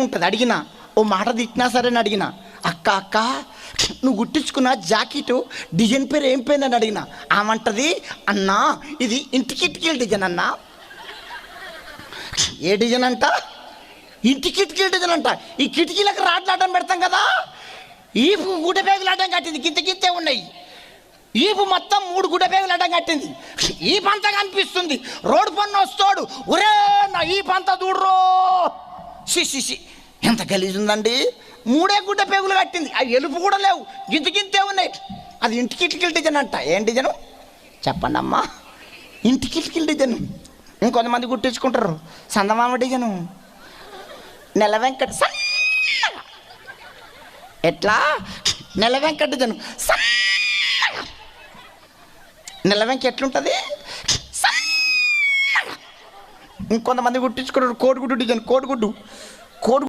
ఉంటుంది అడిగిన ఓ మాట తిట్టినా సరే అని అడిగిన అక్క అక్క నువ్వు గుట్టించుకున్న జాకెట్ డిజైన్ పేరు ఏం పేరు అని అడిగిన ఆమంటది అన్నా ఇది ఇంటికిటికీల డిజైన్ అన్నా. ఏ డిజైన్ అంట? ఇంటి కిటికీల డిజైన్ అంట. ఈ కిటికీలకు రాట్లాడడం పెడతాం కదా. ఈ గుడ్డ పేగులు అడ్డం కట్టింది. గింత కింతే ఉన్నాయి. ఈపు మొత్తం మూడు గుడ్డ బేగులు అడ్డం కట్టింది. ఈ పంత కనిపిస్తుంది. రోడ్డు పన్ను వస్తాడు. ఒరే నా ఈ పంత చూడరో. సి ఎంత గలీజ్ ఉందండి మూడే గుడ్డ పేగులు కట్టింది. అవి ఎలుపు కూడా లేవు. గింత గింతే ఉన్నాయి. అది ఇంటికి ఇటుకిల్ డిజన్ అంట. ఏం డిజను? చెప్పండి అమ్మా. ఇంటికి ఇటుకిల్ డిజన్. ఇంకొంతమంది గుర్తించుకుంటారు. సందమామ డిజను. నెల వెంకట సన్నగా. ఎట్లా? నెల వెంకట డిజను. సన్నగా. నెల వెంక ఎట్లుంటుంది? ఇంకొంతమంది గుర్తించుకుంటారు కోడిగుడ్డు డిజైన్ కోడిగుడ్డు కోడి